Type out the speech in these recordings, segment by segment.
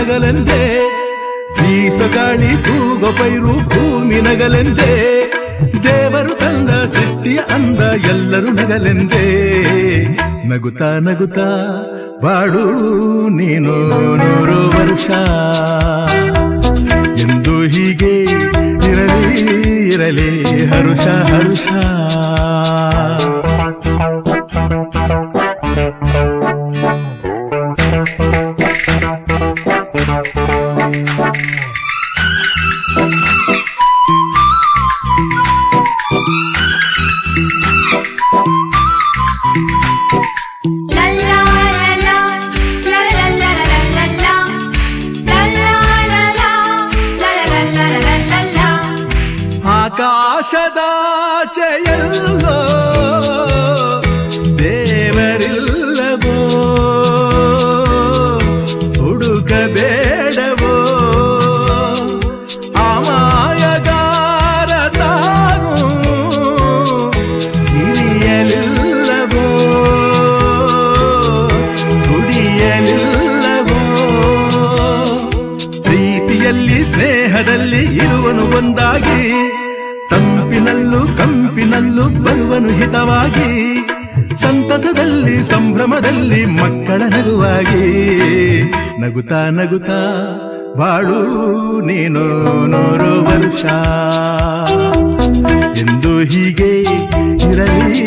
ನಗಲೆಂದೇ ಬೀಸಗಾಳಿ ತೂಗ ಪೈರು ಭೂಮಿ ನಗಲೆಂದೇ, ದೇವರು ತಂದ ಸೃಷ್ಟಿಯ ಅಂದ ಎಲ್ಲರೂ ನಗಲೆಂದೇ. ನಗುತ್ತಾ ನಗುತ್ತಾ, ಬಾಳು ನೀನು ನೂರು ವರ್ಷ. ಎಂದು ಹೀಗೆ ಇರಲಿ ಇರಲಿ, ಹರುಷ ಹರುಷ. ಸಂಭ್ರಮದಲ್ಲಿ ಮಕ್ಕಳ ನಗುವಾಗಿ ನಗುತ್ತಾ ನಗುತ್ತಾ ಬಾಳು ನೀನು ನೂರು ವರ್ಷ. ಎಂದು ಹೀಗೆ ಇರಲಿ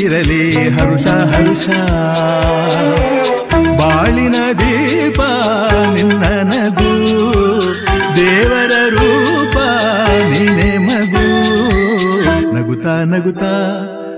ಇರಲಿ ಹರುಷ ಹರುಷ. ಬಾಳಿನ ದೀಪ ನಿನ್ನ ನಗು, ದೇವರ ರೂಪ ನೀನೆ ಮಗು. ನಗುತ್ತಾ ನಗುತ್ತಾ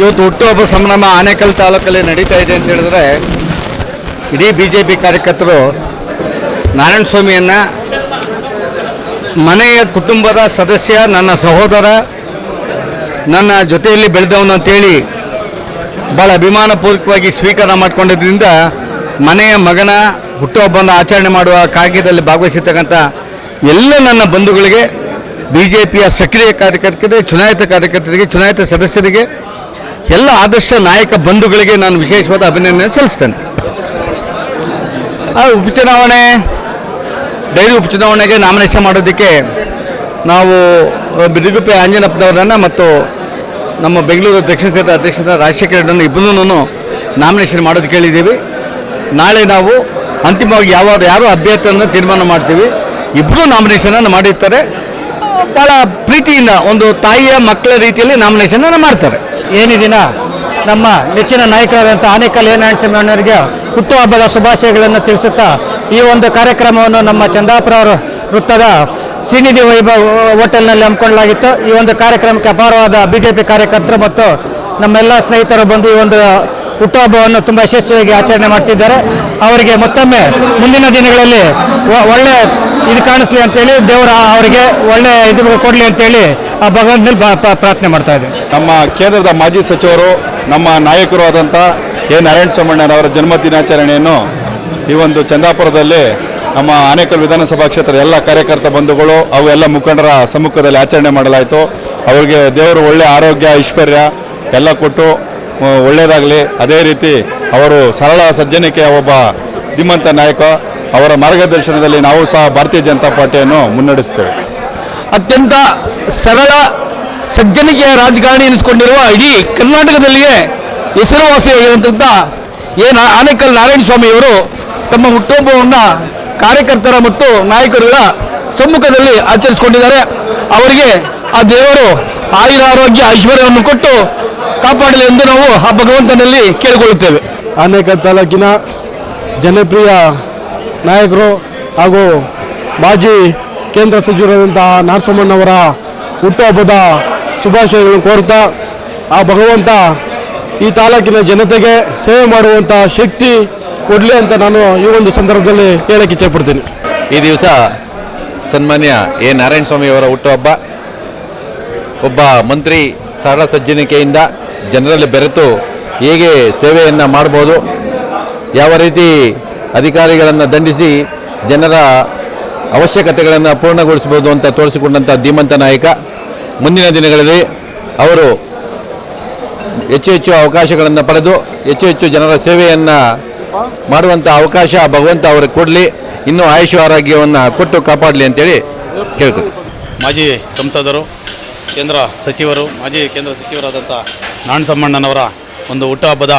ಇವತ್ತು ಹುಟ್ಟುಹಬ್ಬ ಸಂಭ್ರಮ ಆನೇಕಲ್ ತಾಲೂಕಲ್ಲಿ ನಡೀತಾ ಇದೆ ಅಂತ ಹೇಳಿದ್ರೆ ಇಡೀ ಬಿ ಜೆ ಪಿ ಕಾರ್ಯಕರ್ತರು ನಾರಾಯಣ ಸ್ವಾಮಿಯನ್ನು ಮನೆಯ ಕುಟುಂಬದ ಸದಸ್ಯ, ನನ್ನ ಸಹೋದರ, ನನ್ನ ಜೊತೆಯಲ್ಲಿ ಬೆಳೆದವನು ಅಂತೇಳಿ ಭಾಳ ಅಭಿಮಾನಪೂರ್ವಕವಾಗಿ ಸ್ವೀಕಾರ ಮಾಡಿಕೊಂಡಿದ್ದರಿಂದ ಮನೆಯ ಮಗನ ಹುಟ್ಟುಹಬ್ಬವನ್ನು ಆಚರಣೆ ಮಾಡುವ ಕಾಗ್ಯದಲ್ಲಿ ಭಾಗವಹಿಸಿರ್ತಕ್ಕಂಥ ಎಲ್ಲ ನನ್ನ ಬಂಧುಗಳಿಗೆ ಬಿ ಜೆ ಪಿಯ ಸಕ್ರಿಯ ಕಾರ್ಯಕರ್ತರಿಗೆ, ಚುನಾಯಿತ ಕಾರ್ಯಕರ್ತರಿಗೆ, ಚುನಾಯಿತ ಸದಸ್ಯರಿಗೆ ಎಲ್ಲ ಆದರ್ಶ ನಾಯಕ ಬಂಧುಗಳಿಗೆ ನಾನು ವಿಶೇಷವಾದ ಅಭಿನಂದನೆ ಸಲ್ಲಿಸ್ತೇನೆ. ಆ ಉಪಚುನಾವಣೆ, ಡೈರಿ ಉಪಚುನಾವಣೆಗೆ ನಾಮಿನೇಷನ್ ಮಾಡೋದಕ್ಕೆ ನಾವು ಬಿದಿಗುಪ್ಪೆ ಆಂಜನಪ್ಪನವರನ್ನು ಮತ್ತು ನಮ್ಮ ಬೆಂಗಳೂರು ದಕ್ಷಿಣ ಕ್ಷೇತ್ರ ಅಧ್ಯಕ್ಷರಾದ ರಾಜಶೇಖರ ರೆಡ್ಡಿಯನ್ನು ಇಬ್ಬರನ್ನೂ ನಾಮಿನೇಷನ್ ಮಾಡೋದು ಹೇಳಿದ್ದೀವಿ. ನಾಳೆ ನಾವು ಅಂತಿಮವಾಗಿ ಯಾವ ಯಾರು ಅಭ್ಯರ್ಥಿಯನ್ನು ತೀರ್ಮಾನ ಮಾಡ್ತೀವಿ ಇಬ್ಬರೂ ನಾಮಿನೇಷನನ್ನು ಮಾಡಿರ್ತಾರೆ. ಭಾಳ ಪ್ರೀತಿಯಿಂದ ಒಂದು ತಾಯಿಯ ಮಕ್ಕಳ ರೀತಿಯಲ್ಲಿ ನಾಮಿನೇಷನನ್ನು ಮಾಡ್ತಾರೆ. ಏನು ದಿನ ನಮ್ಮ ನೆಚ್ಚಿನ ನಾಯಕರಾದಂಥ ಆನೇಕಲ್ ಏನಾಯಣ ಅಣ್ಣವರಿಗೆ ಹುಟ್ಟುಹಬ್ಬದ ಶುಭಾಶಯಗಳನ್ನು ತಿಳಿಸುತ್ತಾ ಈ ಒಂದು ಕಾರ್ಯಕ್ರಮವನ್ನು ನಮ್ಮ ಚಂದಾಪುರ ವೃತ್ತದ ಶ್ರೀನಿಧಿ ವೈಭವ್ ಹೋಟೆಲ್ನಲ್ಲಿ ಹಮ್ಮಿಕೊಳ್ಳಲಾಗಿತ್ತು. ಈ ಒಂದು ಕಾರ್ಯಕ್ರಮಕ್ಕೆ ಅಪಾರವಾದ ಬಿ ಜೆ ಪಿ ಕಾರ್ಯಕರ್ತರು ಮತ್ತು ನಮ್ಮೆಲ್ಲ ಸ್ನೇಹಿತರು ಬಂದು ಈ ಒಂದು ಹುಟ್ಟುಹಬ್ಬವನ್ನು ತುಂಬ ಯಶಸ್ವಿಯಾಗಿ ಆಚರಣೆ ಮಾಡ್ತಿದ್ದಾರೆ. ಅವರಿಗೆ ಮತ್ತೊಮ್ಮೆ ಮುಂದಿನ ದಿನಗಳಲ್ಲಿ ಒಳ್ಳೆಯ ಒಳ್ಳೆ ಇದು ಕಾಣಿಸ್ಲಿ ಅಂತೇಳಿ ದೇವರ ಅವರಿಗೆ ಒಳ್ಳೆ ಇದು ಕೊಡಲಿ ಅಂತೇಳಿ ಆ ಭಗವಂತನಲ್ಲಿ ಪ್ರಾರ್ಥನೆ ಮಾಡ್ತಾ ಇದೆ ನಮ್ಮ ಕೇಂದ್ರದ ಮಾಜಿ ಸಚಿವರು, ನಮ್ಮ ನಾಯಕರು ಆದಂಥ ಎ. ನಾರಾಯಣ ಸೋಮಣ್ಣನವರ ಜನ್ಮ ದಿನಾಚರಣೆಯನ್ನು ಈ ಒಂದು ಚಂದಾಪುರದಲ್ಲಿ ನಮ್ಮ ಆನೇಕಲ್ ವಿಧಾನಸಭಾ ಕ್ಷೇತ್ರದ ಎಲ್ಲ ಕಾರ್ಯಕರ್ತ ಬಂಧುಗಳು, ಅವು ಎಲ್ಲ ಮುಖಂಡರ ಸಮ್ಮುಖದಲ್ಲಿ ಆಚರಣೆ ಮಾಡಲಾಯಿತು. ಅವರಿಗೆ ದೇವರು ಒಳ್ಳೆ ಆರೋಗ್ಯ, ಐಶ್ವರ್ಯ ಎಲ್ಲ ಕೊಟ್ಟು ಒಳ್ಳೆಯದಾಗಲಿ ಅದೇ ರೀತಿ ಅವರು ಸರಳ ಸಜ್ಜನಿಕೆಯ ಒಬ್ಬ ಧೀಮಂತ ನಾಯಕ. ಅವರ ಮಾರ್ಗದರ್ಶನದಲ್ಲಿ ನಾವು ಸಹ ಭಾರತೀಯ ಜನತಾ ಪಾರ್ಟಿಯನ್ನು ಮುನ್ನಡೆಸ್ತೇವೆ ಅತ್ಯಂತ ಸರಳ ಸಜ್ಜನಿಕೆಯ ರಾಜಕಾರಣಿ ಎನಿಸಿಕೊಂಡಿರುವ ಇಡೀ ಕರ್ನಾಟಕದಲ್ಲಿಯೇ ಹೆಸರುವಾಸಿಯಾಗಿರುವಂಥ ನಾ ಆನೇಕಲ್ ನಾರಾಯಣ ಸ್ವಾಮಿಯವರು ತಮ್ಮ ಹುಟ್ಟುಹಬ್ಬವನ್ನು ಕಾರ್ಯಕರ್ತರ ಮತ್ತು ನಾಯಕರುಗಳ ಸಮ್ಮುಖದಲ್ಲಿ ಆಚರಿಸಿಕೊಂಡಿದ್ದಾರೆ. ಅವರಿಗೆ ಆ ದೇವರು ಆಯುರ ಆರೋಗ್ಯ ಐಶ್ವರ್ಯವನ್ನು ಕೊಟ್ಟು ಕಾಪಾಡಲಿ ಎಂದು ನಾವು ಆ ಭಗವಂತನಲ್ಲಿ ಕೇಳಿಕೊಳ್ಳುತ್ತೇವೆ. ಆನೇಕಲ್ ತಾಲೂಕಿನ ಜನಪ್ರಿಯ ನಾಯಕರು ಹಾಗೂ ಮಾಜಿ ಕೇಂದ್ರ ಸಚಿವರಾದಂತಹ ನರಸಿಂಹಣ್ಣವರ ಹುಟ್ಟುಹಬ್ಬದ ಶುಭಾಶಯಗಳನ್ನು ಕೋರುತ್ತಾ, ಆ ಭಗವಂತ ಈ ತಾಲೂಕಿನ ಜನತೆಗೆ ಸೇವೆ ಮಾಡುವಂಥ ಶಕ್ತಿ ಕೊಡಲಿ ಅಂತ ನಾನು ಈ ಒಂದು ಸಂದರ್ಭದಲ್ಲಿ ಹೇಳಕ್ಕೆ ಇಚ್ಛೆಪಡ್ತೀನಿ. ಈ ದಿವಸ ಸನ್ಮಾನ್ಯ ಎ. ನಾರಾಯಣ ಸ್ವಾಮಿಯವರ ಹುಟ್ಟುಹಬ್ಬ ಒಬ್ಬ ಮಂತ್ರಿ ಸರಳ ಸಜ್ಜನಿಕೆಯಿಂದ ಜನರಲ್ಲಿ ಬೆರೆತು ಹೇಗೆ ಸೇವೆಯನ್ನು ಮಾಡ್ಬೋದು, ಯಾವ ರೀತಿ ಅಧಿಕಾರಿಗಳನ್ನು ದಂಡಿಸಿ ಜನರ ಅವಶ್ಯಕತೆಗಳನ್ನು ಪೂರ್ಣಗೊಳಿಸಬಹುದು ಅಂತ ತೋರಿಸಿಕೊಂಡಂಥ ಧೀಮಂತ ನಾಯಕ. ಮುಂದಿನ ದಿನಗಳಲ್ಲಿ ಅವರು ಹೆಚ್ಚು ಹೆಚ್ಚು ಅವಕಾಶಗಳನ್ನು ಪಡೆದು ಹೆಚ್ಚು ಹೆಚ್ಚು ಜನರ ಸೇವೆಯನ್ನು ಮಾಡುವಂಥ ಅವಕಾಶ ಭಗವಂತ ಅವರಿಗೆ ಕೊಡಲಿ, ಇನ್ನೂ ಆಯುಷ ಆರೋಗ್ಯವನ್ನು ಕೊಟ್ಟು ಕಾಪಾಡಲಿ ಅಂತೇಳಿ ಕೇಳ್ಕೊತೀವಿ ಮಾಜಿ ಸಂಸದರು, ಕೇಂದ್ರ ಸಚಿವರು, ಮಾಜಿ ಕೇಂದ್ರ ಸಚಿವರಾದಂಥ ನಾನ್ ಸಮ್ಮಣ್ಣನವರ ಒಂದು ಹುಟ್ಟುಹಬ್ಬದ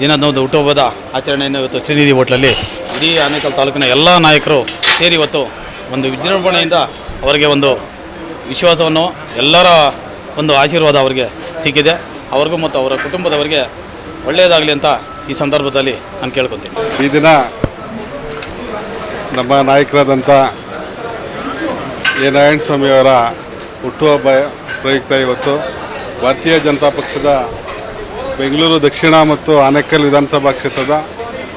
ದಿನದ ಹುಟ್ಟುಹಬ್ಬದ ಆಚರಣೆಯನ್ನು ಇವತ್ತು ಶ್ರೀನಿಧಿ ಹೋಟ್ಲಲ್ಲಿ ಇಡೀ ಆನೇಕಲ್ ತಾಲೂಕಿನ ಎಲ್ಲ ನಾಯಕರು ಸೇರಿ ಇವತ್ತು ಒಂದು ವಿಜೃಂಭಣೆಯಿಂದ ಅವರಿಗೆ ಒಂದು ವಿಶ್ವಾಸವನ್ನು, ಎಲ್ಲರ ಒಂದು ಆಶೀರ್ವಾದ ಅವರಿಗೆ ಸಿಕ್ಕಿದೆ. ಅವ್ರಿಗೂ ಮತ್ತು ಅವರ ಕುಟುಂಬದವರಿಗೆ ಒಳ್ಳೆಯದಾಗಲಿ ಅಂತ ಈ ಸಂದರ್ಭದಲ್ಲಿ ನಾನು ಕೇಳ್ಕೊತೀನಿ. ಈ ದಿನ ನಮ್ಮ ನಾಯಕರಾದಂಥ ಎ. ನಾರಾಯಣ ಸ್ವಾಮಿಯವರ ಹುಟ್ಟುಹಬ್ಬ ಪ್ರಯುಕ್ತ ಇವತ್ತು ಭಾರತೀಯ ಜನತಾ ಪಕ್ಷದ ಬೆಂಗಳೂರು, ದಕ್ಷಿಣ ಮತ್ತು ಆನೇಕಲ್ ವಿಧಾನಸಭಾ ಕ್ಷೇತ್ರದ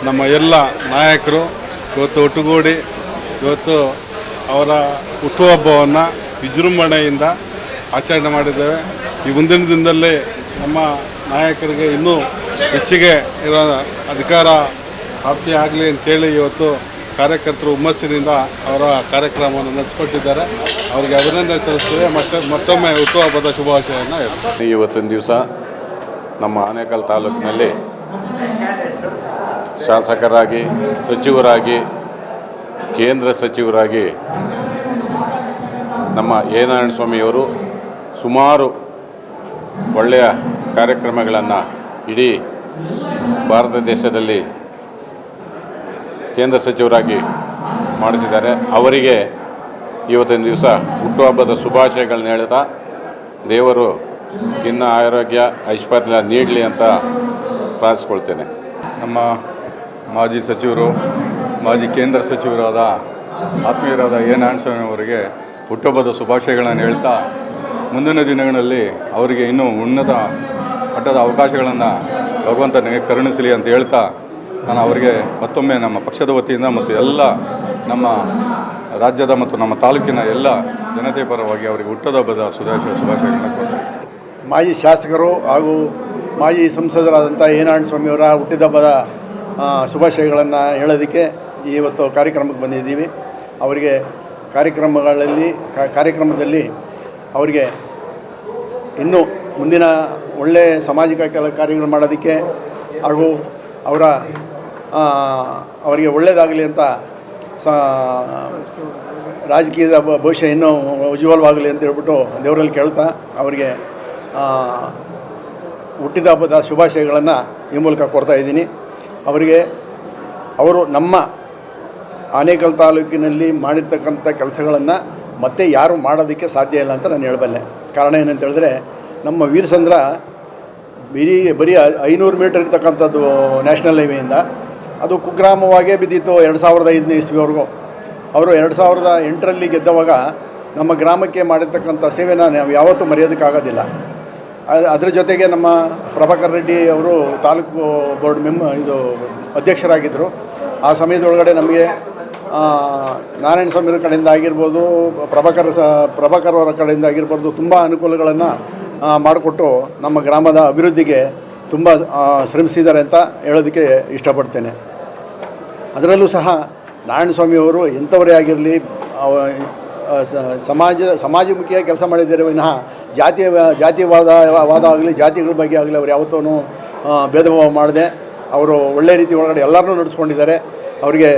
ನಮ್ಮ ಎಲ್ಲ ನಾಯಕರು ಇವತ್ತು ಒಟ್ಟುಗೂಡಿ ಇವತ್ತು ಅವರ ಹುಟ್ಟುಹಬ್ಬವನ್ನು ವಿಜೃಂಭಣೆಯಿಂದ ಆಚರಣೆ ಮಾಡಿದ್ದೇವೆ. ಈ ಮುಂದಿನ ದಿನದಲ್ಲಿ ನಮ್ಮ ನಾಯಕರಿಗೆ ಇನ್ನೂ ಹೆಚ್ಚಿಗೆ ಇರೋ ಅಧಿಕಾರ ಪ್ರಾಪ್ತಿ ಆಗಲಿ ಅಂತೇಳಿ ಇವತ್ತು ಕಾರ್ಯಕರ್ತರು ಹುಮ್ಮಸ್ಸಿನಿಂದ ಅವರ ಕಾರ್ಯಕ್ರಮವನ್ನು ನಡೆಸಿಕೊಟ್ಟಿದ್ದಾರೆ. ಅವರಿಗೆ ಅಭಿನಂದನೆ ಸಲ್ಲಿಸ್ತೇವೆ. ಮತ್ತೆ ಮತ್ತೊಮ್ಮೆ ಹುಟ್ಟುಹಬ್ಬದ ಶುಭಾಶಯವನ್ನು ಇವತ್ತಿನ ದಿವಸ ನಮ್ಮ ಆನೇಕಲ್ ತಾಲೂಕಿನಲ್ಲಿ ಶಾಸಕರಾಗಿ, ಸಚಿವರಾಗಿ, ಕೇಂದ್ರ ಸಚಿವರಾಗಿ ನಮ್ಮ ಎ. ಸ್ವಾಮಿಯವರು ಸುಮಾರು ಒಳ್ಳೆಯ ಕಾರ್ಯಕ್ರಮಗಳನ್ನು ಇಡೀ ಭಾರತ ದೇಶದಲ್ಲಿ ಕೇಂದ್ರ ಸಚಿವರಾಗಿ ಮಾಡಿಸಿದ್ದಾರೆ. ಅವರಿಗೆ ಇವತ್ತಿನ ದಿವಸ ಹುಟ್ಟುಹಬ್ಬದ ಶುಭಾಶಯಗಳನ್ನ ಹೇಳ್ತಾ ದೇವರು ಇನ್ನು ಆರೋಗ್ಯ ಐಶ್ವರ್ಯ ನೀಡಲಿ ಅಂತ ಪ್ರಾರ್ಥಿಸ್ಕೊಳ್ತೇನೆ. ನಮ್ಮ ಮಾಜಿ ಸಚಿವರು, ಮಾಜಿ ಕೇಂದ್ರ ಸಚಿವರಾದ ಆತ್ಮೀಯರಾದ ಎ. ನಾರಾಯಣಸ್ವಾಮಿ ಅವರಿಗೆ ಹುಟ್ಟುಹಬ್ಬದ ಶುಭಾಶಯಗಳನ್ನು ಹೇಳ್ತಾ, ಮುಂದಿನ ದಿನಗಳಲ್ಲಿ ಅವರಿಗೆ ಇನ್ನೂ ಉನ್ನತ ಮಟ್ಟದ ಅವಕಾಶಗಳನ್ನು ಭಗವಂತ ಕರುಣಿಸಲಿ ಅಂತ ಹೇಳ್ತಾ, ನಾನು ಅವರಿಗೆ ಮತ್ತೊಮ್ಮೆ ನಮ್ಮ ಪಕ್ಷದ ವತಿಯಿಂದ ಮತ್ತು ಎಲ್ಲ ನಮ್ಮ ರಾಜ್ಯದ ಮತ್ತು ನಮ್ಮ ತಾಲೂಕಿನ ಎಲ್ಲ ಜನತೆ ಪರವಾಗಿ ಅವರಿಗೆ ಹುಟ್ಟದಬ್ಬದ ಸುಧಾರಿಸುವ ಶುಭಾಶಯಗಳನ್ನು ಕೊಡ್ತಾರೆ ಮಾಜಿ ಶಾಸಕರು ಹಾಗೂ ಮಾಜಿ ಸಂಸದರಾದಂಥ ಏನಾರಾಯಣ ಸ್ವಾಮಿಯವರ ಹುಟ್ಟಿದಬ್ಬದ ಶುಭಾಶಯಗಳನ್ನು ಹೇಳೋದಕ್ಕೆ ಇವತ್ತು ಕಾರ್ಯಕ್ರಮಕ್ಕೆ ಬಂದಿದ್ದೀವಿ. ಅವರಿಗೆ ಕಾರ್ಯಕ್ರಮಗಳಲ್ಲಿ ಕಾರ್ಯಕ್ರಮದಲ್ಲಿ ಅವರಿಗೆ ಇನ್ನೂ ಮುಂದಿನ ಒಳ್ಳೆಯ ಸಾಮಾಜಿಕ ಕೆಲ ಕಾರ್ಯಗಳು ಮಾಡೋದಕ್ಕೆ ಹಾಗೂ ಅವರ ಅವರಿಗೆ ಒಳ್ಳೆಯದಾಗಲಿ ಅಂತ ರಾಜಕೀಯದ ಭವಿಷ್ಯ ಇನ್ನೂ ಉಜ್ವಲವಾಗಲಿ ಅಂತ ಹೇಳ್ಬಿಟ್ಟು ದೇವರಲ್ಲಿ ಕೇಳ್ತಾ ಅವರಿಗೆ ಹುಟ್ಟಿದ ಹಬ್ಬದ ಶುಭಾಶಯಗಳನ್ನು ಈ ಮೂಲಕ ಕೊಡ್ತಾ ಇದ್ದೀನಿ. ಅವರಿಗೆ ಅವರು ನಮ್ಮ ಆನೇಕಲ್ ತಾಲೂಕಿನಲ್ಲಿ ಮಾಡಿರ್ತಕ್ಕಂಥ ಕೆಲಸಗಳನ್ನು ಮತ್ತೆ ಯಾರು ಮಾಡೋದಕ್ಕೆ ಸಾಧ್ಯ ಇಲ್ಲ ಅಂತ ನಾನು ಹೇಳಬಲ್ಲೆ. ಕಾರಣ ಏನಂತ ಹೇಳಿದ್ರೆ, ನಮ್ಮ ವೀರಸಂದ್ರ ಬರೀ ಬರೀ ಐನೂರು ಮೀಟರ್ ಇರ್ತಕ್ಕಂಥದ್ದು ನ್ಯಾಷನಲ್ ಹೈವೇಯಿಂದ. ಅದು ಕುಗ್ರಾಮವಾಗೇ ಬಿದ್ದಿತ್ತು ಎರಡು ಸಾವಿರದ ಐದನೇ ಇಸ್ವಿವರೆಗೂ. ಅವರು ಎರಡು ಸಾವಿರದ ಎಂಟರಲ್ಲಿ ಗೆದ್ದವಾಗ ನಮ್ಮ ಗ್ರಾಮಕ್ಕೆ ಮಾಡಿರ್ತಕ್ಕಂಥ ಸೇವೆನ ನಾವು ಯಾವತ್ತೂ ಮರೆಯೋದಕ್ಕಾಗೋದಿಲ್ಲ. ಅದ್ರ ಜೊತೆಗೆ ನಮ್ಮ ಪ್ರಭಾಕರ್ ರೆಡ್ಡಿ ಅವರು ತಾಲೂಕು ಬೋರ್ಡ್ ಮೆಮ್ ಇದು ಅಧ್ಯಕ್ಷರಾಗಿದ್ದರು. ಆ ಸಮಯದೊಳಗಡೆ ನಮಗೆ ನಾರಾಯಣ ಸ್ವಾಮಿಯವರ ಕಡೆಯಿಂದ ಆಗಿರ್ಬೋದು, ಪ್ರಭಾಕರ್ ಸ, ಪ್ರಭಾಕರ್ ಅವರ ಕಡೆಯಿಂದ ಆಗಿರ್ಬೋದು ತುಂಬ ಅನುಕೂಲಗಳನ್ನು ಮಾಡಿಕೊಟ್ಟು ನಮ್ಮ ಗ್ರಾಮದ ಅಭಿವೃದ್ಧಿಗೆ ತುಂಬ ಶ್ರಮಿಸಿದ್ದಾರೆ ಅಂತ ಹೇಳೋದಕ್ಕೆ ಇಷ್ಟಪಡ್ತೇನೆ. ಅದರಲ್ಲೂ ಸಹ ನಾರಾಯಣ ಸ್ವಾಮಿಯವರು ಎಂಥವರೇ ಆಗಿರಲಿ ಸಮಾಜ, ಸಮಾಜಮುಖಿಯಾಗಿ ಕೆಲಸ ಮಾಡಿದ್ದಾರೆ ವಿನಃ ಜಾತಿಯ ಜಾತಿವಾದ ವಾದ ಆಗಲಿ, ಜಾತಿಗಳ ಬಗ್ಗೆ ಆಗಲಿ ಅವ್ರು ಯಾವತ್ತೂ ಭೇದ ಭಾವ ಮಾಡದೆ ಅವರು ಒಳ್ಳೆ ರೀತಿ ಒಳಗಡೆ ಎಲ್ಲರನ್ನೂ ನಡೆಸ್ಕೊಂಡಿದ್ದಾರೆ. ಅವರಿಗೆ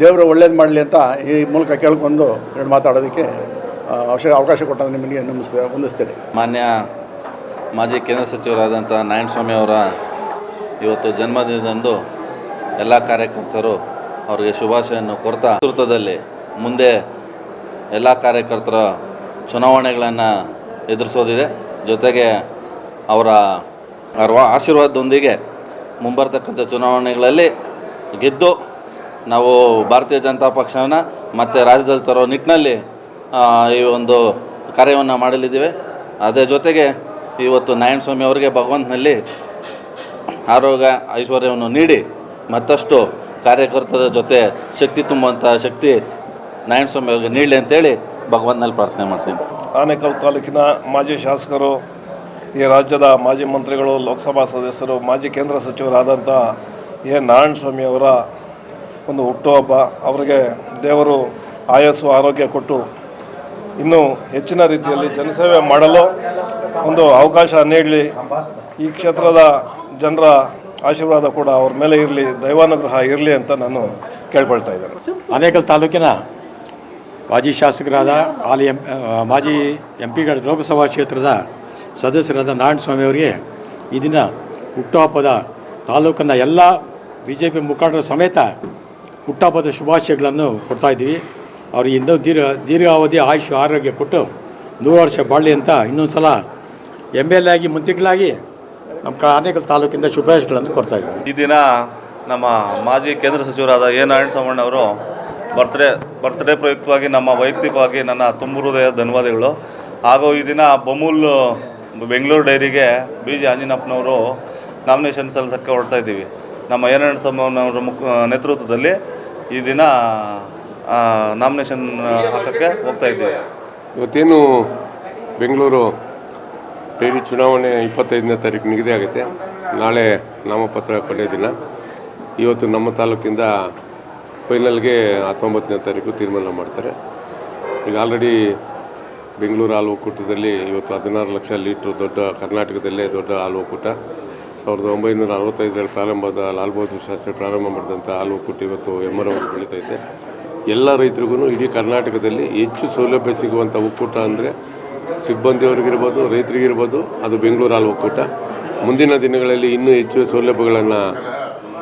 ದೇವರು ಒಳ್ಳೇದು ಮಾಡಲಿ ಅಂತ ಈ ಮೂಲಕ ಕೇಳ್ಕೊಂಡು ಎರಡು ಮಾತಾಡೋದಕ್ಕೆ ಅವಶ್ಯ ಅವಕಾಶ ಕೊಟ್ಟ ನಿಮಗೆ ನಮಸ್ತೆ, ವಂದಿಸ್ತೇನೆ. ಮಾನ್ಯ ಮಾಜಿ ಕೇಂದ್ರ ಸಚಿವರಾದಂಥ ನಾರಾಯಣಸ್ವಾಮಿ ಅವರ ಇವತ್ತು ಜನ್ಮದಿನದಂದು ಎಲ್ಲ ಕಾರ್ಯಕರ್ತರು ಅವರಿಗೆ ಶುಭಾಶಯನ್ನು ಕೊಡ್ತಾ ನೇತೃತ್ವದಲ್ಲಿ ಮುಂದೆ ಎಲ್ಲ ಕಾರ್ಯಕರ್ತರ ಚುನಾವಣೆಗಳನ್ನು ಎದುರಿಸೋದಿದೆ. ಜೊತೆಗೆ ಅವರ ಅವರ ಆಶೀರ್ವಾದದೊಂದಿಗೆ ಮುಂಬರ್ತಕ್ಕಂಥ ಚುನಾವಣೆಗಳಲ್ಲಿ ಗೆದ್ದು ನಾವು ಭಾರತೀಯ ಜನತಾ ಪಕ್ಷನ ಮತ್ತು ರಾಜ್ಯದಲ್ಲಿ ತರೋ ನಿಟ್ಟಿನಲ್ಲಿ ಈ ಒಂದು ಕಾರ್ಯವನ್ನು ಮಾಡಲಿದ್ದೇವೆ. ಅದೇ ಜೊತೆಗೆ ಇವತ್ತು ನಾರಾಯಣಸ್ವಾಮಿ ಅವರಿಗೆ ಭಗವಂತನಲ್ಲಿ ಆರೋಗ್ಯ ಐಶ್ವರ್ಯವನ್ನು ನೀಡಿ ಮತ್ತಷ್ಟು ಕಾರ್ಯಕರ್ತರ ಜೊತೆ ಶಕ್ತಿ ತುಂಬುವಂಥ ಶಕ್ತಿ ನಾರಾಯಣಸ್ವಾಮಿ ಅವರಿಗೆ ನೀಡಲಿ ಅಂತೇಳಿ ಭಗವಂತನಲ್ಲಿ ಪ್ರಾರ್ಥನೆ ಮಾಡ್ತೀನಿ. ಆನೇಕಲ್ ತಾಲೂಕಿನ ಮಾಜಿ ಶಾಸಕರು, ಈ ರಾಜ್ಯದ ಮಾಜಿ ಮಂತ್ರಿಗಳು, ಲೋಕಸಭಾ ಸದಸ್ಯರು, ಮಾಜಿ ಕೇಂದ್ರ ಸಚಿವರಾದಂಥ ಎ. ನಾರಾಯಣ ಸ್ವಾಮಿ ಅವರ ಒಂದು ಹುಟ್ಟುಹಬ್ಬ ಅವರಿಗೆ ದೇವರು ಆಯಸ್ಸು, ಆರೋಗ್ಯ ಕೊಟ್ಟು ಇನ್ನೂ ಹೆಚ್ಚಿನ ರೀತಿಯಲ್ಲಿ ಜನಸೇವೆ ಮಾಡಲು ಒಂದು ಅವಕಾಶ ನೀಡಲಿ. ಈ ಕ್ಷೇತ್ರದ ಜನರ ಆಶೀರ್ವಾದ ಕೂಡ ಅವ್ರ ಮೇಲೆ ಇರಲಿ, ದೈವಾನುಗ್ರಹ ಇರಲಿ ಅಂತ ನಾನು ಕೇಳ್ಕೊಳ್ತಾ ಇದ್ದೇನೆ. ಆನೇಕಲ್ ತಾಲೂಕಿನ ಮಾಜಿ ಶಾಸಕರಾದ ಹಾಲಿ ಎಂ ಮಾಜಿ ಎಂ ಪಿಗಳ ಲೋಕಸಭಾ ಕ್ಷೇತ್ರದ ಸದಸ್ಯರಾದ ನಾರಾಯಣಸ್ವಾಮಿ ಅವರಿಗೆ ಈ ದಿನ ಹುಟ್ಟುಹಬ್ಬದ ತಾಲೂಕಿನ ಎಲ್ಲ ಬಿ ಜೆ ಪಿ ಮುಖಂಡರ ಸಮೇತ ಹುಟ್ಟುಹಬ್ಬದ ಶುಭಾಶಯಗಳನ್ನು ಕೊಡ್ತಾ ಇದ್ದೀವಿ. ಅವರು ಇನ್ನೂ ದೀರ್ಘ, ದೀರ್ಘಾವಧಿ ಆಯುಷ್, ಆರೋಗ್ಯ ಕೊಟ್ಟು ನೂರು ವರ್ಷ ಬಾಳಲಿ ಅಂತ ಇನ್ನೊಂದು ಸಲ ಎಂ ಎಲ್ ಆಗಿ ಮಂತ್ರಿಗಳಾಗಿ ನಮ್ಮ ಆನೇಕಲ್ ತಾಲೂಕಿಂದ ಶುಭಾಶಯಗಳನ್ನು ಕೊಡ್ತಾ ಇದ್ದೀವಿ. ಈ ದಿನ ನಮ್ಮ ಮಾಜಿ ಕೇಂದ್ರ ಸಚಿವರಾದ ಎ ನಾರಾಯಣಸ್ವಾಮಣ್ಣ ಅವರು ಬರ್ತ್ಡೇ ಬರ್ತ್ಡೇ ಪ್ರಯುಕ್ತವಾಗಿ ನಮ್ಮ ವೈಯಕ್ತಿಕವಾಗಿ ನನ್ನ ತುಂಬ ಹೃದಯ ಧನ್ಯವಾದಗಳು. ಹಾಗೂ ಈ ದಿನ ಬಮೂಲ್, ಬೆಂಗಳೂರು ಡೈರಿಗೆ ಬಿ ಜಿ ಆಂಜನಪ್ಪನವರು ನಾಮಿನೇಷನ್ ಸಲ್ಲಿಸೋಕ್ಕೆ ಹೊರಡ್ತಾ ಇದ್ದೀವಿ. ನಮ್ಮ ಎ ನಾರಾಯಣಸ್ವಾಮಿಯವರ ಮುಖ, ನೇತೃತ್ವದಲ್ಲಿ ಈ ದಿನ ನಾಮಿನೇಷನ್ ಹಾಕೋಕ್ಕೆ ಹೋಗ್ತಾ ಇದ್ದೀವಿ. ಇವತ್ತೇನು ಬೆಂಗಳೂರು ಡೈರಿ ಚುನಾವಣೆ ಇಪ್ಪತ್ತೈದನೇ ತಾರೀಕು ನಿಗದಿ ಆಗುತ್ತೆ ನಾಳೆ ನಾಮಪತ್ರ ಕೊನೆಯ ದಿನ. ಇವತ್ತು ನಮ್ಮ ತಾಲೂಕಿಂದ ಫೈನಲ್ಗೆ ಹತ್ತೊಂಬತ್ತನೇ ತಾರೀಕು ತೀರ್ಮಾನ ಮಾಡ್ತಾರೆ. ಈಗ ಆಲ್ರೆಡಿ ಬೆಂಗಳೂರು ಹಾಲು ಒಕ್ಕೂಟದಲ್ಲಿ ಇವತ್ತು ಹದಿನಾರು ಲಕ್ಷ ಲೀಟ್ರ್ ದೊಡ್ಡ, ಕರ್ನಾಟಕದಲ್ಲೇ ದೊಡ್ಡ ಹಾಲು ಒಕ್ಕೂಟ. ಸಾವಿರದ ಒಂಬೈನೂರ ಅರವತ್ತೈದರಲ್ಲಿ ಪ್ರಾರಂಭದ ಲಾಲ್ ಬಹದ್ದೂರ್ ಶಾಸ್ತ್ರಿ ಪ್ರಾರಂಭ ಮಾಡಿದಂಥ ಹಾಲು ಒಕ್ಕೂಟ ಇವತ್ತು ಎಮ್ಮರವಾಗಿ ಬೆಳೀತೈತೆ. ಎಲ್ಲ ರೈತರಿಗೂ ಇಡೀ ಕರ್ನಾಟಕದಲ್ಲಿ ಹೆಚ್ಚು ಸೌಲಭ್ಯ ಸಿಗುವಂಥ ಒಕ್ಕೂಟ ಅಂದರೆ ಸಿಬ್ಬಂದಿಯವರಿಗಿರ್ಬೋದು, ರೈತರಿಗಿರ್ಬೋದು, ಅದು ಬೆಂಗಳೂರು ಹಾಲು ಒಕ್ಕೂಟ. ಮುಂದಿನ ದಿನಗಳಲ್ಲಿ ಇನ್ನೂ ಹೆಚ್ಚು ಸೌಲಭ್ಯಗಳನ್ನು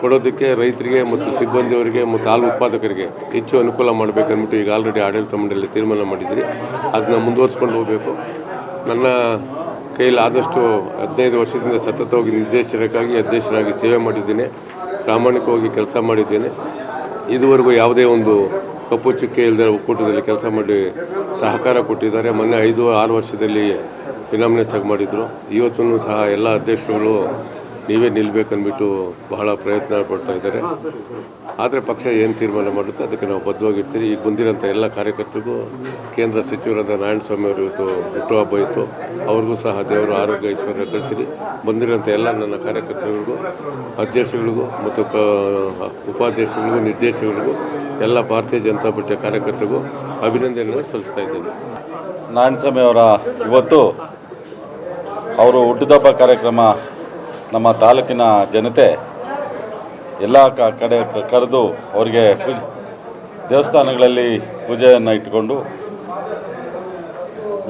ಕೊಡೋದಕ್ಕೆ ರೈತರಿಗೆ ಮತ್ತು ಸಿಬ್ಬಂದಿಯವರಿಗೆ ಮತ್ತು ಹಾಲು ಉತ್ಪಾದಕರಿಗೆ ಹೆಚ್ಚು ಅನುಕೂಲ ಮಾಡಬೇಕಂದ್ಬಿಟ್ಟು ಈಗ ಆಲ್ರೆಡಿ ಆಡಳಿತ ಮಂಡಳಿಯಲ್ಲಿ ತೀರ್ಮಾನ ಮಾಡಿದ್ದೀರಿ ಅದನ್ನ ಮುಂದುವರಿಸ್ಕೊಂಡು ಹೋಗಬೇಕು. ನನ್ನ ಕೈಯಲ್ಲಿ ಆದಷ್ಟು ಹದಿನೈದು ವರ್ಷದಿಂದ ಸತತವಾಗಿ ನಿರ್ದೇಶಕರಾಗಿ, ಅಧ್ಯಕ್ಷರಾಗಿ ಸೇವೆ ಮಾಡಿದ್ದೇನೆ. ಪ್ರಾಮಾಣಿಕವಾಗಿ ಕೆಲಸ ಮಾಡಿದ್ದೇನೆ. ಇದುವರೆಗೂ ಯಾವುದೇ ಒಂದು ಕಪ್ಪು ಚುಕ್ಕೆ ಇಲ್ಲದೆ ಒಕ್ಕೂಟದಲ್ಲಿ ಕೆಲಸ ಮಾಡಿ ಸಹಕಾರ ಕೊಟ್ಟಿದ್ದಾರೆ. ಮೊನ್ನೆ ಐದು, ಆರು ವರ್ಷದಲ್ಲಿ ಫಿನಾಮಿನಸ್ ಆಗಿ ಮಾಡಿದರು. ಇವತ್ತೂ ಸಹ ಎಲ್ಲ ಅಧ್ಯಕ್ಷರುಗಳು ನೀವೇ ನಿಲ್ಬೇಕಂದ್ಬಿಟ್ಟು ಬಹಳ ಪ್ರಯತ್ನ ಪಡ್ತಾ ಇದ್ದಾರೆ. ಆದರೆ ಪಕ್ಷ ಏನು ತೀರ್ಮಾನ ಮಾಡುತ್ತೆ ಅದಕ್ಕೆ ನಾವು ಬದ್ಧವಾಗಿರ್ತೀವಿ ಈಗ ಬಂದಿರೋಂಥ ಎಲ್ಲ ಕಾರ್ಯಕರ್ತರಿಗೂ ಕೇಂದ್ರ ಸಚಿವರಾದ ನಾರಾಯಣಸ್ವಾಮಿ ಅವರು ಇವತ್ತು ಹುಟ್ಟುಹಬ್ಬ ಇತ್ತು. ಅವ್ರಿಗೂ ಸಹ ದೇವರು ಆರೋಗ್ಯ ಐಶ್ವರ್ಯ ಕಳಿಸಿರಿ. ಬಂದಿರೋಂಥ ಎಲ್ಲ ನನ್ನ ಕಾರ್ಯಕರ್ತರಿಗೂ ಅಧ್ಯಕ್ಷಗಳಿಗೂ ಮತ್ತು ಕ ಉಪಾಧ್ಯಕ್ಷಗಳಿಗೂ ನಿರ್ದೇಶಕರಿಗೂ ಎಲ್ಲ ಭಾರತೀಯ ಜನತಾ ಪಕ್ಷ ಕಾರ್ಯಕರ್ತರಿಗೂ ಅಭಿನಂದನೆಗಳು ಸಲ್ಲಿಸ್ತಾ ಇದ್ದೀನಿ. ನಾರಾಯಣಸ್ವಾಮಿ ಅವರ ಇವತ್ತು ಅವರು ಹುಟ್ಟುದಬ್ಬ ಕಾರ್ಯಕ್ರಮ ನಮ್ಮ ತಾಲೂಕಿನ ಜನತೆ ಎಲ್ಲ ಕ, ಕಡೆ ಕರೆದು ಅವರಿಗೆ ಪೂಜೆ, ದೇವಸ್ಥಾನಗಳಲ್ಲಿ ಪೂಜೆಯನ್ನು ಇಟ್ಟುಕೊಂಡು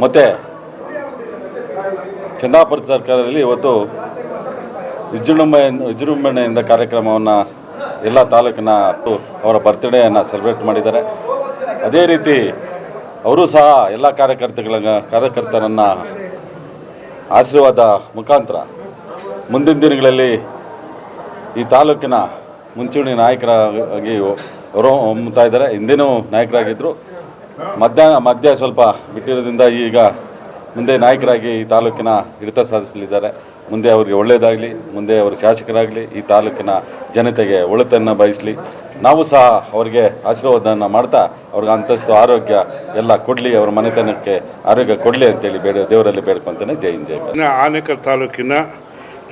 ಮತ್ತು ಚಂದಾಪುರ ಸರ್ಕಾರದಲ್ಲಿ ಇವತ್ತು ವಿಜೃಂಭಣೆಯಿಂದ ವಿಜೃಂಭಣೆಯಿಂದ ಕಾರ್ಯಕ್ರಮವನ್ನು ಎಲ್ಲ ತಾಲೂಕಿನ ಅವರ ಬರ್ತ್ಡೇಯನ್ನು ಸೆಲೆಬ್ರೇಟ್ ಮಾಡಿದ್ದಾರೆ. ಅದೇ ರೀತಿ ಅವರು ಸಹ ಎಲ್ಲ ಕಾರ್ಯಕರ್ತಗಳ ಕಾರ್ಯಕರ್ತರನ್ನು ಆಶೀರ್ವಾದ ಮುಖಾಂತರ ಮುಂದಿನ ದಿನಗಳಲ್ಲಿ ಈ ತಾಲೂಕಿನ ಮುಂಚೂಣಿ ನಾಯಕರಾಗಿ ಹೊಮ್ಮುತ್ತಾ ಇದ್ದಾರೆ. ಹಿಂದೇನೂ ನಾಯಕರಾಗಿದ್ದರು ಮಧ್ಯ ಮಧ್ಯ ಸ್ವಲ್ಪ ಬಿಟ್ಟಿರೋದ್ರಿಂದ ಈಗ ಮುಂದೆ ನಾಯಕರಾಗಿ ಈ ತಾಲೂಕಿನ ಹಿಡಿತ ಸಾಧಿಸಲಿದ್ದಾರೆ. ಮುಂದೆ ಅವರಿಗೆ ಒಳ್ಳೆಯದಾಗಲಿ, ಮುಂದೆ ಅವರು ಶಾಸಕರಾಗಲಿ, ಈ ತಾಲೂಕಿನ ಜನತೆಗೆ ಒಳಿತನ್ನು ಬಯಸಲಿ. ನಾವು ಸಹ ಅವರಿಗೆ ಆಶೀರ್ವಾದವನ್ನು ಮಾಡ್ತಾ ಅವ್ರಿಗೆ ಅಂತಸ್ತು, ಆರೋಗ್ಯ ಎಲ್ಲ ಕೊಡಲಿ, ಅವರ ಮನೆತನಕ್ಕೆ ಆರೋಗ್ಯ ಕೊಡಲಿ ಅಂತೇಳಿ ಬೇಡ, ದೇವರಲ್ಲಿ ಬೇಡ್ಕೊಂತಾನೆ. ಜೈ ಹಿಂದ್, ಜೈ ಕರ್ನಾಟಕ. ಆನೇಕಲ್ ತಾಲೂಕಿನ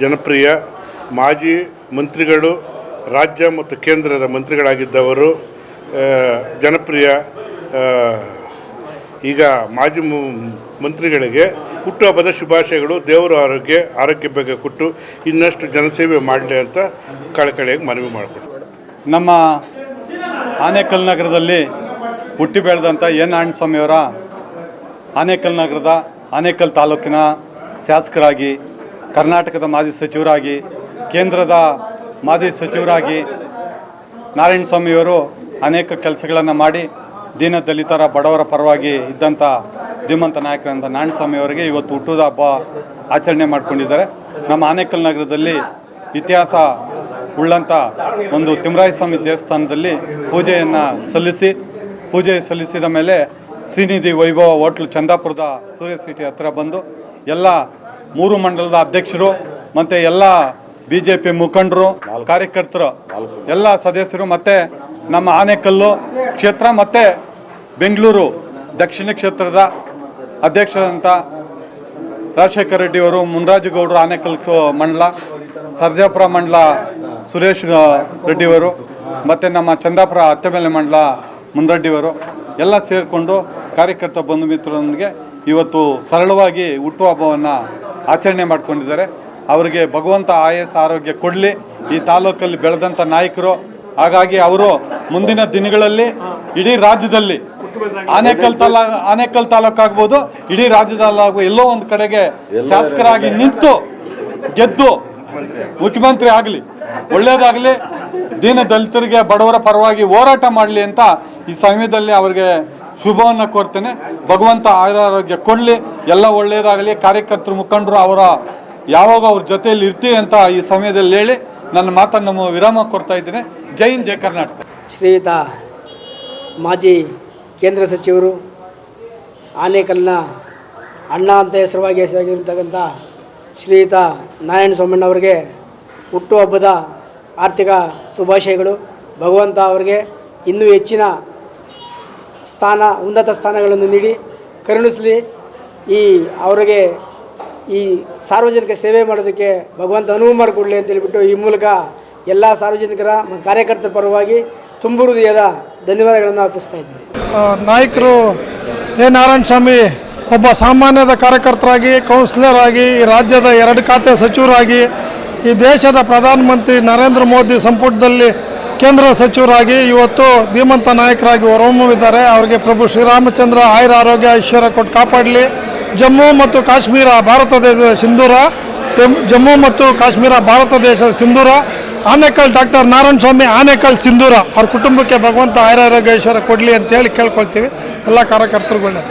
ಜನಪ್ರಿಯ ಮಾಜಿ ಮಂತ್ರಿಗಳು, ರಾಜ್ಯ ಮತ್ತು ಕೇಂದ್ರದ ಮಂತ್ರಿಗಳಾಗಿದ್ದವರು ಜನಪ್ರಿಯ ಈಗ ಮಾಜಿ ಮಂತ್ರಿಗಳಿಗೆ ಹುಟ್ಟುಹಬ್ಬದ ಶುಭಾಶಯಗಳು, ದೇವರ ಆರೋಗ್ಯ ಆರೋಗ್ಯ ಬಗ್ಗೆ ಕೊಟ್ಟು ಇನ್ನಷ್ಟು ಜನಸೇವೆ ಮಾಡಲಿ ಅಂತ ಕಳಕಳಿಯಾಗಿ ಮನವಿ ಮಾಡಿಕೊಡ್ತೀವಿ ನಮ್ಮ ಆನೇಕಲ್ ನಗರದಲ್ಲಿ ಹುಟ್ಟಿ ಬೆಳೆದಂಥ ಎನ್ ನಾರಾಯಣಸ್ವಾಮಿಯವರ ಆನೇಕಲ್ ನಗರದ ಆನೇಕಲ್ ತಾಲೂಕಿನ ಶಾಸಕರಾಗಿ ಕರ್ನಾಟಕದ ಮಾಜಿ ಸಚಿವರಾಗಿ, ಕೇಂದ್ರದ ಮಾಜಿ ಸಚಿವರಾಗಿ ನಾರಾಯಣಸ್ವಾಮಿಯವರು ಅನೇಕ ಕೆಲಸಗಳನ್ನು ಮಾಡಿ ದೀನ ದಲಿತರ ಬಡವರ ಪರವಾಗಿ ಇದ್ದಂಥ ಧೀಮಂತ ನಾಯಕರಂತ ನಾರಾಯಣಸ್ವಾಮಿಯವರಿಗೆ ಇವತ್ತು ಹುಟ್ಟುದ ಹಬ್ಬ ಆಚರಣೆ ಮಾಡಿಕೊಂಡಿದ್ದಾರೆ. ನಮ್ಮ ಆನೇಕಲ್ ನಗರದಲ್ಲಿ ಇತಿಹಾಸ ಉಳ್ಳಂಥ ಒಂದು ತಿಮ್ಮರಾಯಸ್ವಾಮಿ ದೇವಸ್ಥಾನದಲ್ಲಿ ಪೂಜೆಯನ್ನು ಸಲ್ಲಿಸಿ, ಪೂಜೆ ಸಲ್ಲಿಸಿದ ಮೇಲೆ ಶ್ರೀನಿಧಿ ವೈಭವ ಹೋಟ್ಲು ಚಂದಾಪುರದ ಸೂರ್ಯ ಸಿಟಿ ಹತ್ರ ಬಂದು ಎಲ್ಲ ಮೂರು ಮಂಡಲದ ಅಧ್ಯಕ್ಷರು, ಮತ್ತು ಎಲ್ಲ ಬಿ ಜೆ ಪಿ ಮುಖಂಡರು, ಕಾರ್ಯಕರ್ತರು, ಎಲ್ಲ ಸದಸ್ಯರು, ಮತ್ತು ನಮ್ಮ ಆನೇಕಲ್ಲು ಕ್ಷೇತ್ರ, ಮತ್ತು ಬೆಂಗಳೂರು ದಕ್ಷಿಣ ಕ್ಷೇತ್ರದ ಅಧ್ಯಕ್ಷರಂತ ರಾಜಶೇಖರ ರೆಡ್ಡಿ ಅವರು ಮುನ್ರಾಜು ಗೌಡರು ಆನೇಕಲ್ ಮಂಡಲ, ಸರ್ಜಾಪುರ ಮಂಡಲ ಸುರೇಶ್ ರೆಡ್ಡಿಯವರು ಮತ್ತು ನಮ್ಮ ಚಂದಾಪುರ ಅತ್ತೆಮೇಲೆ ಮಂಡಲ ಮುನ್ರೆಡ್ಡಿಯವರು ಎಲ್ಲ ಸೇರಿಕೊಂಡು ಕಾರ್ಯಕರ್ತ ಬಂಧು ಮಿತ್ರರೊಂದಿಗೆ ಇವತ್ತು ಸರಳವಾಗಿ ಹುಟ್ಟುಹಬ್ಬವನ್ನು ಆಚರಣೆ ಮಾಡ್ಕೊಂಡಿದ್ದಾರೆ. ಅವರಿಗೆ ಭಗವಂತ ಆಯಸ್ ಆರೋಗ್ಯ ಕೊಡಲಿ. ಈ ತಾಲೂಕಲ್ಲಿ ಬೆಳೆದಂಥ ನಾಯಕರು ಹಾಗಾಗಿ ಅವರು ಮುಂದಿನ ದಿನಗಳಲ್ಲಿ ಇಡೀ ರಾಜ್ಯದಲ್ಲಿ ಆನೇಕಲ್ ತಾಲಾ ಆನೇಕಲ್ ತಾಲೂಕು ಆಗ್ಬೋದು ಇಡೀ ರಾಜ್ಯದಲ್ಲಾಗುವ ಎಲ್ಲೋ ಒಂದು ಕಡೆಗೆ ಶಾಸಕರಾಗಿ ನಿಂತು ಗೆದ್ದು ಮುಖ್ಯಮಂತ್ರಿ ಆಗಲಿ. ಒಳ್ಳೇದಾಗಲಿ ದೀನ ದಲಿತರಿಗೆ ಬಡವರ ಪರವಾಗಿ ಹೋರಾಟ ಮಾಡಲಿ ಅಂತ ಈ ಸಮಯದಲ್ಲಿ ಅವರಿಗೆ ಶುಭವನ್ನು ಕೋರ್ತೇನೆ. ಭಗವಂತ ಆಯುರಾರೋಗ್ಯ ಕೊಡಲಿ. ಎಲ್ಲ ಒಳ್ಳೆಯದಾಗಲಿ ಕಾರ್ಯಕರ್ತರು ಮುಖಂಡರು ಅವರ ಯಾವಾಗ ಅವ್ರ ಜೊತೆಯಲ್ಲಿ ಇರ್ತೀವಿ ಅಂತ ಈ ಸಮಯದಲ್ಲಿ ಹೇಳಿ ನನ್ನ ಮಾತನ್ನು ವಿರಾಮ ಕೊಡ್ತಾ ಇದ್ದೇನೆ. ಜೈ ಹಿಂದ್, ಜೈ ಕರ್ನಾಟಕ. ಶ್ರೀಯುತ ಮಾಜಿ ಕೇಂದ್ರ ಸಚಿವರು, ಆನೇಕಲ್ನ ಅಣ್ಣ ಅಂತ ಹೆಸರುವಾಗಿ ಹೆಸರಾಗಿರ್ತಕ್ಕಂಥ ಶ್ರೀಯುತ ನಾರಾಯಣ ಅವರಿಗೆ ಹುಟ್ಟುಹಬ್ಬದ ಆರ್ಥಿಕ ಶುಭಾಶಯಗಳು. ಭಗವಂತ ಅವರಿಗೆ ಇನ್ನೂ ಹೆಚ್ಚಿನ ಸ್ಥಾನ, ಉನ್ನತ ಸ್ಥಾನಗಳನ್ನು ನೀಡಿ ಕರುಣಿಸಲಿ. ಈ ಅವರಿಗೆ ಈ ಸಾರ್ವಜನಿಕ ಸೇವೆ ಮಾಡೋದಕ್ಕೆ ಭಗವಂತ ಅನುವು ಮಾಡಿಕೊಡಲಿ ಅಂತ ಹೇಳ್ಬಿಟ್ಟು ಈ ಮೂಲಕ ಎಲ್ಲ ಸಾರ್ವಜನಿಕರ ಕಾರ್ಯಕರ್ತರ ಪರವಾಗಿ ತುಂಬು ಹೃದಯದ ಧನ್ಯವಾದಗಳನ್ನು ಅರ್ಪಿಸ್ತಾ ಇದ್ದೀನಿ. ನಾಯಕರು ಎ. ನಾರಾಯಣ ಸ್ವಾಮಿ ಒಬ್ಬ ಸಾಮಾನ್ಯದ ಕಾರ್ಯಕರ್ತರಾಗಿ ಕೌನ್ಸಿಲರ್ ಆಗಿ ಈ ರಾಜ್ಯದ ಎರಡು ಖಾತೆ ಸಚಿವರಾಗಿ, ಈ ದೇಶದ ಪ್ರಧಾನಮಂತ್ರಿ ನರೇಂದ್ರ ಮೋದಿ ಸಂಪುಟದಲ್ಲಿ ಕೇಂದ್ರ ಸಚಿವರಾಗಿ ಇವತ್ತು ಧೀಮಂತ ನಾಯಕರಾಗಿ ಹೊರಹೊಮ್ಮಿದ್ದಾರೆ ಅವರಿಗೆ ಪ್ರಭು ಶ್ರೀರಾಮಚಂದ್ರ ಆಯುರ ಆರೋಗ್ಯ ಐಶ್ವರ್ಯ ಕೊಟ್ಟು ಕಾಪಾಡಲಿ. ಜಮ್ಮು ಮತ್ತು ಕಾಶ್ಮೀರ ಭಾರತ ದೇಶದ ಸಿಂಧೂರ ಜಮ್ಮು ಮತ್ತು ಕಾಶ್ಮೀರ ಭಾರತ ದೇಶದ ಸಿಂಧೂರ, ಆನೇಕಲ್ ಡಾಕ್ಟರ್ ನಾರಾಯಣ ಸ್ವಾಮಿ ಆನೇಕಲ್ ಸಿಂಧೂರ. ಅವ್ರ ಕುಟುಂಬಕ್ಕೆ ಭಗವಂತ ಆಯುರಾರೋಗ್ಯ ಐಶ್ವರ್ಯ ಕೊಡಲಿ ಅಂತೇಳಿ ಕೇಳ್ಕೊಳ್ತೀವಿ. ಎಲ್ಲ ಕಾರ್ಯಕರ್ತರುಗಳನ್ನ